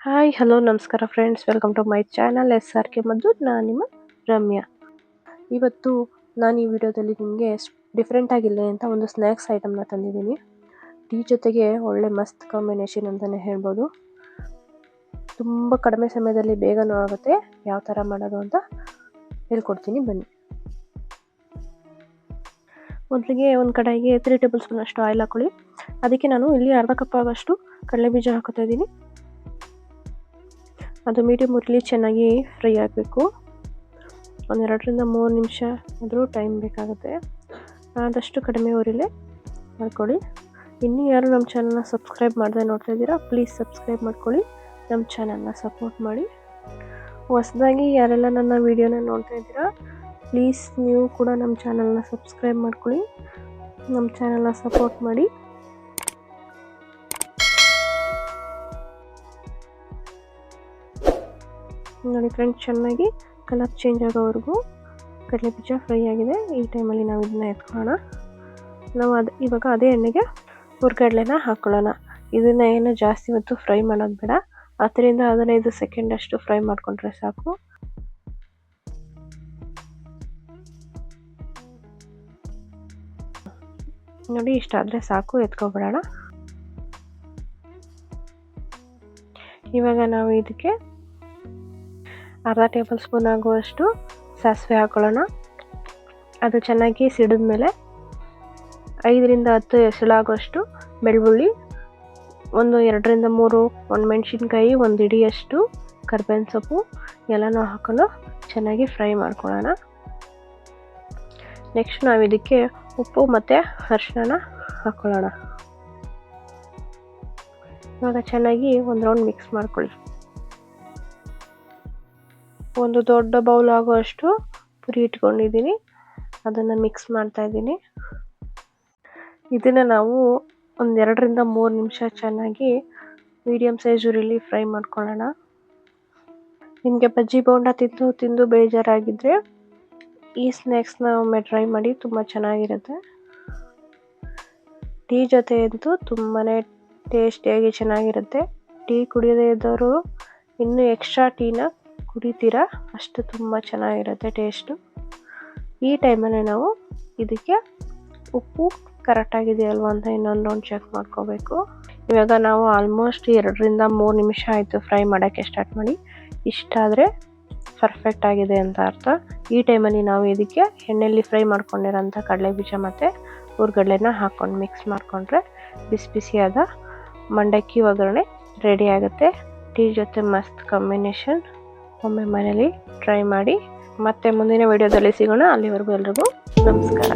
Hi hello ನಮಸ್ಕಾರ friends welcome to my channel S R K ಮದ್ದು ನಾನು ನಿಮ್ಮ ರಮ್ಯಾ. ಇವತ್ತು ನಾನು ಈ ವಿಡಿಯೋದಲ್ಲಿ ನಿಮಗೆ ಡಿಫ್ರೆಂಟ್ ಆಗಿಲ್ಲ ಅಂತ ಒಂದು ಸ್ನ್ಯಾಕ್ಸ್ ಐಟಮ್ನ ತಂದಿದ್ದೀನಿ. ಟೀ ಜೊತೆಗೆ ಒಳ್ಳೆ ಮಸ್ತ್ ಕಾಂಬಿನೇಷನ್ ಅಂತಲೇ ಹೇಳ್ಬೋದು. ತುಂಬ ಕಡಿಮೆ ಸಮಯದಲ್ಲಿ ಬೇಗನೂ ಆಗುತ್ತೆ. ಯಾವ ಥರ ಮಾಡೋದು ಅಂತ ಹೇಳ್ಕೊಡ್ತೀನಿ, ಬನ್ನಿ. ಮೊದಲಿಗೆ ಒಂದು ಕಡಾಯಿಗೆ ತ್ರೀ ಟೇಬಲ್ ಸ್ಪೂನ್ ಅಷ್ಟು ಆಯಿಲ್ ಹಾಕೊಳ್ಳಿ. ಅದಕ್ಕೆ ನಾನು ಇಲ್ಲಿ ಅರ್ಧ ಕಪ್ ಆಗೋಷ್ಟು ಕಡಲೆ ಬೀಜ ಹಾಕೋತಾ ಇದ್ದೀನಿ. ಅದು ಮೀಡಿಯಮ್ ಉರಿಲಿ ಚೆನ್ನಾಗಿ ಫ್ರೈ ಆಗಬೇಕು. ಒಂದೆರಡರಿಂದ ಮೂರು ನಿಮಿಷ ಆದರೂ ಟೈಮ್ ಬೇಕಾಗುತ್ತೆ. ಆದಷ್ಟು ಕಡಿಮೆ ಉರಿಲಿ ಮಾಡ್ಕೊಳ್ಳಿ. ಇನ್ನೂ ಯಾರು ನಮ್ಮ ಚಾನಲ್ನ ಸಬ್ಸ್ಕ್ರೈಬ್ ಮಾಡದೆ ನೋಡ್ತಾ ಇದ್ದೀರಾ ಪ್ಲೀಸ್ ಸಬ್ಸ್ಕ್ರೈಬ್ ಮಾಡ್ಕೊಳ್ಳಿ. ನಮ್ಮ ಚಾನಲ್ನ ಸಪೋರ್ಟ್ ಮಾಡಿ. ಹೊಸದಾಗಿ ಯಾರೆಲ್ಲ ನನ್ನ ವೀಡಿಯೋನ ನೋಡ್ತಾ ಇದ್ದೀರಾ ಪ್ಲೀಸ್ ನೀವು ಕೂಡ ನಮ್ಮ ಚಾನಲ್ನ ಸಬ್ಸ್ಕ್ರೈಬ್ ಮಾಡ್ಕೊಳ್ಳಿ. ನಮ್ಮ ಚಾನಲ್ನ ಸಪೋರ್ಟ್ ಮಾಡಿ. ನೋಡಿ ಫ್ರೆಂಡ್ ಚೆನ್ನಾಗಿ ಕಲರ್ ಚೇಂಜ್ ಆಗೋವರೆಗೂ ಕಡಲೆ ಬೀಜ ಫ್ರೈ ಆಗಿದೆ. ಈ ಟೈಮಲ್ಲಿ ನಾವು ಇದನ್ನ ಎತ್ಕೊಳ್ಳೋಣ. ನಾವು ಅದು, ಇವಾಗ ಅದೇ ಎಣ್ಣೆಗೆ ಹುರ್ಗಡ್ಲೆನ ಹಾಕ್ಕೊಳ್ಳೋಣ ಇದನ್ನ ಏನು ಜಾಸ್ತಿ ಹೊತ್ತು ಫ್ರೈ ಮಾಡೋದು ಬೇಡ. ಹತ್ತರಿಂದ ಹದಿನೈದು ಸೆಕೆಂಡ್ ಅಷ್ಟು ಫ್ರೈ ಮಾಡಿಕೊಂಡ್ರೆ ಸಾಕು. ನೋಡಿ ಇಷ್ಟಾದರೆ ಸಾಕು, ಎತ್ಕೊಬಿಡೋಣ. ಇವಾಗ ನಾವು ಇದಕ್ಕೆ ಅರ್ಧ ಟೇಬಲ್ ಸ್ಪೂನ್ ಆಗುವಷ್ಟು ಸಾಸಿವೆ ಹಾಕೊಳ್ಳೋಣ. ಅದು ಚೆನ್ನಾಗಿ ಸಿಡಿದ ಮೇಲೆ ಐದರಿಂದ ಹತ್ತು ಎಸಳಾಗುವಷ್ಟು ಬೆಳ್ಳುಳ್ಳಿ, ಒಂದು ಎರಡರಿಂದ ಮೂರು, ಒಂದು ಮೆಣಸಿನ್ಕಾಯಿ, ಒಂದು ಇಡಿಯಷ್ಟು ಕರ್ಬೇವಿನ ಸೊಪ್ಪು, ಎಲ್ಲನೂ ಹಾಕೊಂಡು ಚೆನ್ನಾಗಿ ಫ್ರೈ ಮಾಡ್ಕೊಳ್ಳೋಣ. ನೆಕ್ಸ್ಟ್ ನಾವು ಇದಕ್ಕೆ ಉಪ್ಪು ಮತ್ತು ಅರಿಶಿನ ಹಾಕ್ಕೊಳ್ಳೋಣ ಇವಾಗ ಚೆನ್ನಾಗಿ ಒಂದು ರೌಂಡ್ ಮಿಕ್ಸ್ ಮಾಡ್ಕೊಳ್ಳಿ. ಒಂದು ದೊಡ್ಡ ಬೌಲ್ ಆಗೋಷ್ಟು ಪುರಿ ಇಟ್ಕೊಂಡಿದ್ದೀನಿ. ಅದನ್ನು ಮಿಕ್ಸ್ ಮಾಡ್ತಾ ಇದ್ದೀನಿ. ಇದನ್ನು ನಾವು ಒಂದೆರಡರಿಂದ ಮೂರು ನಿಮಿಷ ಚೆನ್ನಾಗಿ ಮೀಡಿಯಮ್ ಸೈಜ್ ಉರಿಲಿ ಫ್ರೈ ಮಾಡ್ಕೊಳ್ಳೋಣ. ನಿಮಗೆ ಬಜ್ಜಿ ಬೋಂಡ ತಿಂದು ತಿಂದು ಬೇಜಾರಾಗಿದ್ದರೆ ಈ ಸ್ನ್ಯಾಕ್ಸ್ನ ಒಮ್ಮೆ ಟ್ರೈ ಮಾಡಿ, ತುಂಬ ಚೆನ್ನಾಗಿರುತ್ತೆ. ಟೀ ಜೊತೆ ಅಂತೂ ತುಂಬಾ ಟೇಸ್ಟಿಯಾಗಿ ಚೆನ್ನಾಗಿರುತ್ತೆ. ಟೀ ಕುಡಿಯದೇ ಇದ್ದವರು ಇನ್ನೂ ಎಕ್ಸ್ಟ್ರಾ ಟೀನ ಕುಡಿತೀರಾ, ಅಷ್ಟು ತುಂಬ ಚೆನ್ನಾಗಿರುತ್ತೆ ಟೇಸ್ಟು. ಈ ಟೈಮಲ್ಲಿ ನಾವು ಇದಕ್ಕೆ ಉಪ್ಪು ಕರೆಕ್ಟಾಗಿದೆಯಲ್ವ ಅಂತ ಇನ್ನೊಂದು ರೌಂಡ್ ಚೆಕ್ ಮಾಡ್ಕೋಬೇಕು. ಇವಾಗ ನಾವು ಆಲ್ಮೋಸ್ಟ್ ಎರಡರಿಂದ ಮೂರು ನಿಮಿಷ ಆಯಿತು ಫ್ರೈ ಮಾಡೋಕ್ಕೆ ಸ್ಟಾರ್ಟ್ ಮಾಡಿ. ಇಷ್ಟಾದರೆ ಪರ್ಫೆಕ್ಟ್ ಆಗಿದೆ ಅಂತ ಅರ್ಥ. ಈ ಟೈಮಲ್ಲಿ ನಾವು ಇದಕ್ಕೆ ಎಣ್ಣೆಯಲ್ಲಿ ಫ್ರೈ ಮಾಡ್ಕೊಂಡಿರೋಂಥ ಕಡಲೆ ಬೀಜ ಮತ್ತು ಹುರ್ಗಡ್ಲೆನ ಹಾಕ್ಕೊಂಡು ಮಿಕ್ಸ್ ಮಾಡಿಕೊಂಡ್ರೆ ಬಿಸಿ ಬಿಸಿಯಾದ ಮಂಡಕ್ಕಿ ಒಗ್ಗರಣೆ ರೆಡಿ ಆಗುತ್ತೆ. ಟೀ ಜೊತೆ ಮಸ್ತ್ ಕಾಂಬಿನೇಷನ್ ಒಮ್ಮೆ ಮನೇಲಿ ಟ್ರೈ ಮಾಡಿ. ಮತ್ತೆ ಮುಂದಿನ ವಿಡಿಯೋದಲ್ಲಿ ಸಿಗೋಣ. ಅಲ್ಲಿವರೆಗೂ ಎಲ್ರಿಗೂ ನಮಸ್ಕಾರ.